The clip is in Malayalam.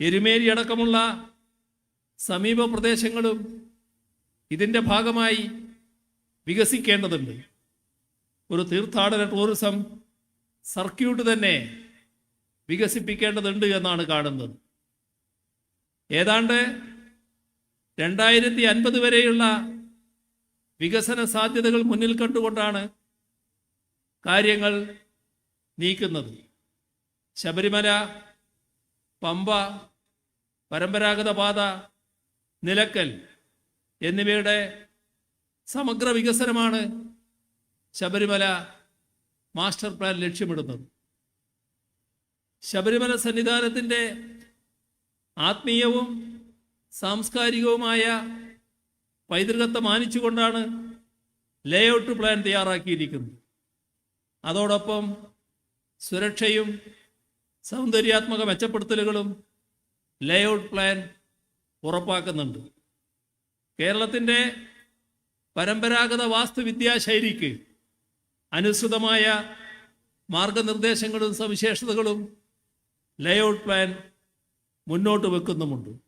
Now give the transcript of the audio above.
എരുമേലി അടക്കമുള്ള സമീപ പ്രദേശങ്ങളും ഇതിന്റെ ഭാഗമായി വികസിക്കേണ്ടതുണ്ട്. ഒരു തീർത്ഥാടന ടൂറിസം സർക്യൂട്ട് തന്നെ വികസിപ്പിക്കേണ്ടതുണ്ട് എന്നാണ് കാണുന്നത്. ഏതാണ്ട് രണ്ടായിരത്തി അൻപത് വരെയുള്ള വികസന സാധ്യതകൾ മുന്നിൽ കണ്ടുകൊണ്ടാണ് കാര്യങ്ങൾ നീക്കുന്നത്. ശബരിമല പമ്പ പരമ്പരാഗത പാത നിലക്കൽ എന്നിവയുടെ സമഗ്ര വികസനമാണ് ശബരിമല മാസ്റ്റർ പ്ലാൻ ലക്ഷ്യമിടുന്നത്. ശബരിമല സന്നിധാനത്തിന്റെ ആത്മീയവും സാംസ്കാരികവുമായ പൈതൃകത്തെ മാനിച്ചുകൊണ്ടാണ് ലേഔട്ട് പ്ലാൻ തയ്യാറാക്കിയിരിക്കുന്നത്. അതോടൊപ്പം സുരക്ഷയും സൗന്ദര്യാത്മക മെച്ചപ്പെടുത്തലുകളും ലേഔട്ട് പ്ലാൻ ഉറപ്പാക്കുന്നുണ്ട്. കേരളത്തിന്റെ പരമ്പരാഗത വാസ്തുവിദ്യാ ശൈലിക്ക് അനുസൃതമായ മാർഗനിർദ്ദേശങ്ങളും സവിശേഷതകളും ലേഔട്ട് പ്ലാൻ മുന്നോട്ട് വെക്കുന്നുമുണ്ട്.